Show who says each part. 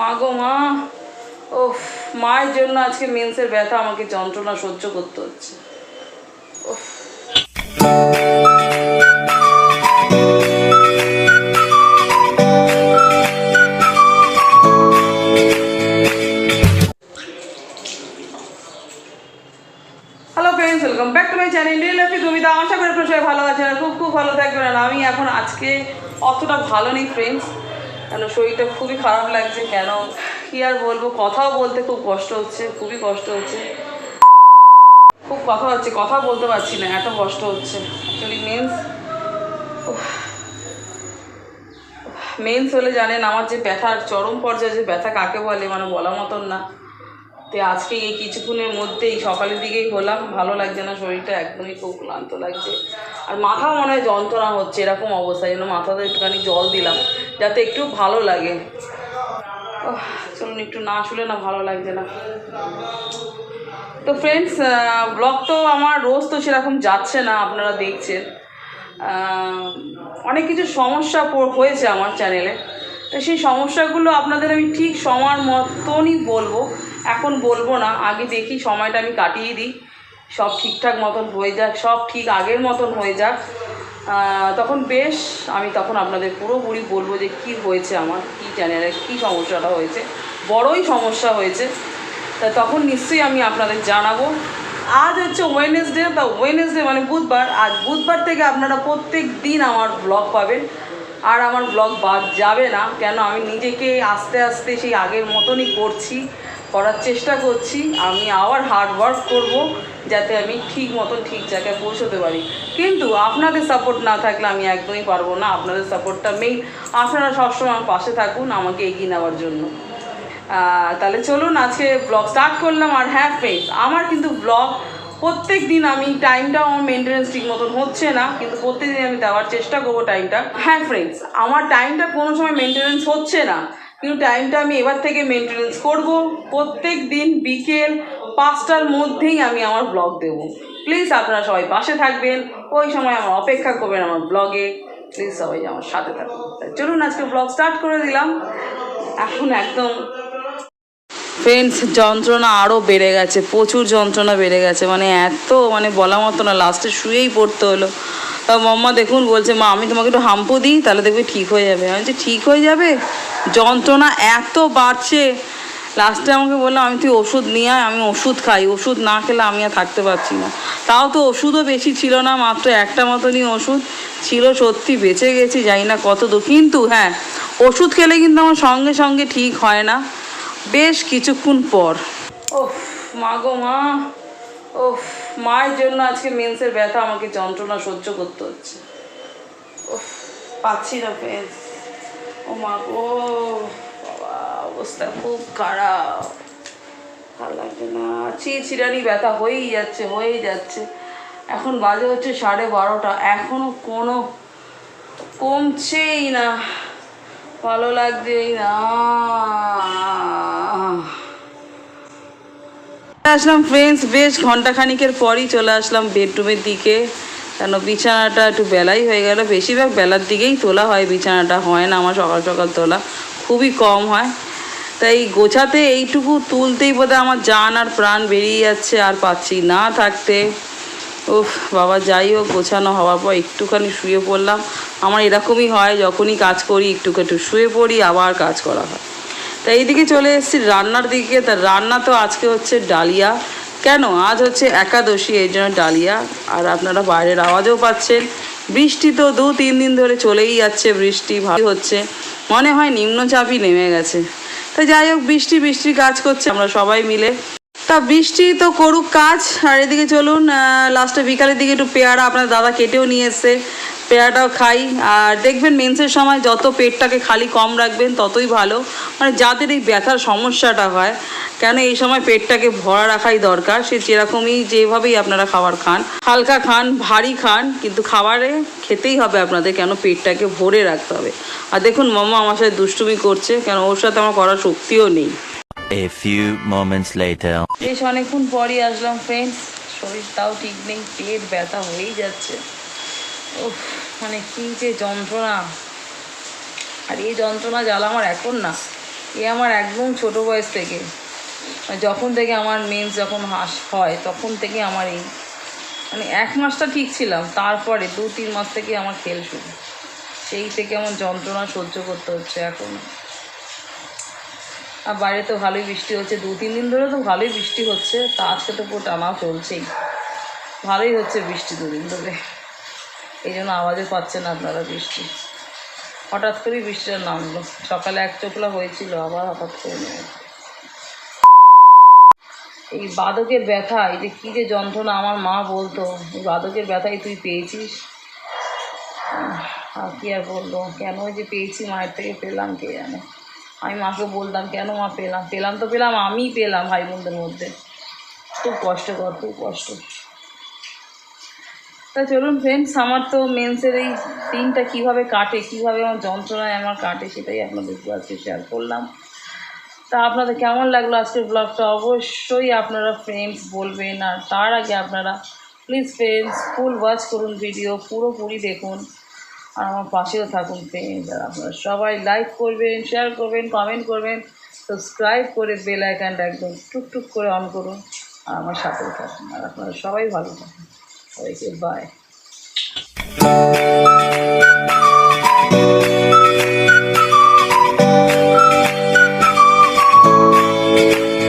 Speaker 1: মা গো মা। ও মায়ের জন্য আজকে মেন্সের ব্যথা আমাকে যন্ত্রণা সহ্য করতে হচ্ছে। Friends welcome back to my channel real লাইফি কবিতা আশা করি আপনারা সবাই ভালো আছেন খুব খুব ভালো থাকবেন। আমি এখন আজকে অতটা ভালো নেই ফ্রেন্ডস কেন? শরীরটা খুবই খারাপ লাগছে কেন? কি আর বলব? কথাও বলতে খুব কষ্ট হচ্ছে, খুবই কষ্ট হচ্ছে। খুব কথা হচ্ছে, কথা বলতে পারছি না, এত কষ্ট হচ্ছে। অ্যাকচুয়ালি মেন্স মেন্স হলে জানেন, আমার যে ব্যথার চরম পর্যায়ে যে ব্যথা কাকে বলে মানে বলার মতন না। তো আজকে এই কিছুক্ষণের মধ্যেই সকালের দিকেই হলাম। ভালো লাগছে না, শরীরটা একদমই খুব ক্লান্ত লাগছে। আর মাথা মনে হয় যন্ত্রণা হচ্ছে, এরকম অবস্থা। যেন মাথাতে একটুখানি জল দিলাম, যাতে একটু ভালো লাগে। চলুন একটু না শুলে না ভালো লাগছে না। তো ফ্রেন্ডস ব্লগ তো আমার রোজ তো সেরকম যাচ্ছে না, আপনারা দেখছেন। অনেক কিছু সমস্যা হয়েছে আমার চ্যানেলে তো সেই সমস্যাগুলো আপনাদের আমি ঠিক সময়ের মতনই বলব। এখন বলব না, আগে দেখি, সময়টা আমি কাটিয়ে দিই। সব ঠিকঠাক মতন হয়ে যাক, সব ঠিক আগের মতন হয়ে যাক। তখন বেশ, আমি তখন আপনাদের পুরোপুরি বলব যে কি হয়েছে আমার, কি চ্যানেলে কি সমস্যাটা হয়েছে। বড়ই সমস্যা হয়েছে। তা তখন নিশ্চয়ই আমি আপনাদের জানাব। আজ হচ্ছে ওয়েনেসডে তা ওয়েনেসডে মানে বুধবার। আজ বুধবার থেকে আপনারা প্রত্যেক দিন আমার ব্লগ পাবেন। আর আমার ব্লগ বাদ যাবে না, কেন আমি নিজেকে আস্তে আস্তে সেই আগের মতনই করছি। করার চেষ্টা করছি। আমি আবার হার্ড ওয়ার্ক করব যাতে আমি ঠিক মতন ঠিক জায়গায় পৌঁছতে পারি। কিন্তু আপনাদের সাপোর্ট না থাকলে আমি একদমই পারব না। আপনাদের সাপোর্টটা মেইন আপনারা সবসময় আমার পাশে থাকুন, আমাকে এগিয়ে নেওয়ার জন্য। তাহলে চলুন আজকে ব্লগ স্টার্ট করলাম। আর হ্যাঁ ফ্রেন্ডস আমার কিন্তু ব্লগ প্রত্যেক দিন আমি টাইমটাও আমার মেনটেন্স ঠিক মতন হচ্ছে না, কিন্তু প্রত্যেক দিন আমি দেওয়ার চেষ্টা করব টাইমটা হ্যাঁ ফ্রেন্ডস আমার টাইমটা কোনো সময় মেনটেনেন্স হচ্ছে না। কিন্তু টাইমটা আমি এবার থেকে মেনটেনেন্স করব। প্রত্যেক দিন বিকেল পাঁচটার মধ্যেই আমি আমার ব্লগ দেবো। প্লিজ আপনারা সবাই পাশে থাকবেন। ওই সময় আমার অপেক্ষা করবেন আমার ব্লগে প্লিজ সবাই আমার সাথে থাকবেন। চলুন আজকে ব্লগ স্টার্ট করে দিলাম। এখন একদম ফ্রেন্ডস যন্ত্রণা আরও বেড়ে গেছে। প্রচুর যন্ত্রণা বেড়ে গেছে। মানে এত মানে বলা মতো না। লাস্টে শুয়েই পড়তে হলো। তা মাম্মা দেখুন বলছে, মা, আমি তোমাকে একটু হাম্পু দিই, তাহলে দেখবে ঠিক হয়ে যাবে। আমি ঠিক হয়ে যাবে? যন্ত্রণা এত বাড়ছে। লাস্টে আমাকে বললাম আমি তুই ওষুধ নিয়ে আয়, আমি ওষুধ খাই। ওষুধ না খেলে আমি আর থাকতে পারছি না। তাও তো ওষুধও বেশি ছিল না, মাত্র একটা মতনই ওষুধ ছিল। সত্যি বেঁচে গেছি, জানি না কত দূর কিন্তু হ্যাঁ ওষুধ খেলে কিন্তু আমার সঙ্গে সঙ্গে ঠিক হয় না। বেশ কিছুক্ষণ পর। ওফ মা গো মা। ওফ মায়ের জন্য আজকে মেন্সের ব্যথা, আমাকে যন্ত্রণা সহ্য করতে হচ্ছে। ওফ পাচ্ছি না ফ্রেন্স ও মা গো অবস্থা খুব খারাপ। ভালো লাগছে না চিরচিরানি ব্যথা হয়েই যাচ্ছে হয়েই যাচ্ছে। এখন বাজে হচ্ছে সাড়ে বারোটা, এখনও কোনো কমছেই না। ভালো লাগছেই না। আসলাম ফ্রেন্ডস বেশ ঘন্টাখানিকের পরই চলে আসলাম বেডরুমের দিকে। কেন? বিছানাটা একটু বেলাই হয়ে গেল। বেশিরভাগ বেলার দিকেই তোলা হয়, বিছানাটা হয় না, আমার সকাল সকাল তোলা। খুবই কম হয়। তাই গোছাতে এইটুকু তুলতেই বোধহয় আমার জান আর প্রাণ বেরিয়ে যাচ্ছে, আর পাচ্ছি না থাকতে। উফ, বাবা, যাই হোক, গোছানো হওয়ার পর একটুখানি শুয়ে পড়লাম। আমার এরকমই হয়, যখনই কাজ করি একটু একটু শুয়ে পড়ি, আবার কাজ করা হয়। তা এইদিকে চলে এসেছি রান্নার দিকে। তা রান্না তো আজকে হচ্ছে ডালিয়া। কেন? আজ হচ্ছে একাদশী, এই জন্য ডালিয়া, আর আপনারা বাইরের আওয়াজও পাচ্ছেন। বৃষ্টি তো দু তিন দিন ধরে চলেই যাচ্ছে, বৃষ্টি ভালো হচ্ছে। মনে হয় নিম্নচাপই নেমে গেছে। তা যাই হোক, বৃষ্টি, বৃষ্টির কাজ করছে, আমরা সবাই মিলে। তা বৃষ্টি তো করুক কাজ, আর এদিকে চলুন লাস্টে বিকালের দিকে একটু পেয়ারা আপনার দাদা কেটেও নিয়ে এসছে। পেয়ারাটাও খাই। আর দেখবেন মেন্সের সময় যত পেটটাকে খালি কম রাখবেন ততই ভালো। মানে যাদের এই ব্যথার সমস্যাটা হয় কেন এই সময় পেটটাকে ভরা রাখাই দরকার সে যেরকমই যেভাবেই আপনারা খাবার খান। হালকা খান ভারী খান কিন্তু খাবারে খেতেই হবে আপনাদের কেন পেটটাকে ভরে রাখতে হবে। আর দেখুন মামা আমার সাথে দুষ্টুমি করছে কেন ওর সাথে আমার করার শক্তিও নেই।
Speaker 2: A few moments later.
Speaker 1: বেশ অনেকক্ষণ পরই আসলাম ফ্রেন্ডস শরীরটাও ঠিক নেই পেট ব্যথা হয়েই যাচ্ছে। মানে কী যে যন্ত্রণা। আর এই যন্ত্রণা জ্বালা আমার এখন না, এ আমার একদম ছোট বয়স থেকে। মানে যখন থেকে আমার মেন্স যখন হাস হয়, তখন থেকে আমার এই মানে এক মাসটা ঠিক ছিলাম, তারপরে দু, তিন মাস থেকে আমার খেল শুরু। সেই থেকে আমার যন্ত্রণা সহ্য করতে হচ্ছে এখন। আর বাইরে তো ভালোই বৃষ্টি হচ্ছে, দু, তিন দিন ধরে তো ভালোই বৃষ্টি হচ্ছে, তা আজকে তো পুরো টানাও চলছেই। ভালোই হচ্ছে বৃষ্টি দুদিন ধরে। এই জন্য আওয়াজও পাচ্ছেন আপনারা বৃষ্টি। হঠাৎ করেই বৃষ্টিটা নামলো। সকালে এক চোখলা হয়েছিল, আবার হঠাৎ করে নেমে এই বাদকের ব্যথা, এই যে কী যে যন্ত্রণা আমার মা বলতো, এই বাদকের ব্যথাই তুই পেয়েছিস? আর কি আর বলল কেন যে পেয়েছি মায়ের থেকে পেলাম কে জানে? আমি মাকে বলতাম, কেন মা পেলাম? পেলাম তো পেলাম, আমিই পেলাম ভাই বোনদের মধ্যে। খুব কষ্টকর খুব কষ্ট। তা চলুন ফ্রেন্ডস আমার তো মেন্সের এই দিনটা কীভাবে কাটে, কীভাবে আমার যন্ত্রণায় আমার কাটে সেটাই আপনাদেরকে আজকে শেয়ার করলাম। তা আপনাদের কেমন লাগল আজকের ব্লগটা অবশ্যই আপনারা ফ্রেন্ডস বলবেন, আর তার আগে আপনারা প্লিজ ফ্রেন্ডস ফুল ওয়াচ করুন ভিডিও পুরোপুরি দেখুন, আর আমার পাশেও থাকুন ফ্রেন্ডস আর আপনারা সবাই লাইক করবেন শেয়ার করবেন কমেন্ট করবেন সাবস্ক্রাইব করে বেল আইকনটা একদম টুকটুক করে অন করুন, আর আমার সাথেও থাকুন, আর আপনারা সবাই ভালো থাকুন। Okay, bye.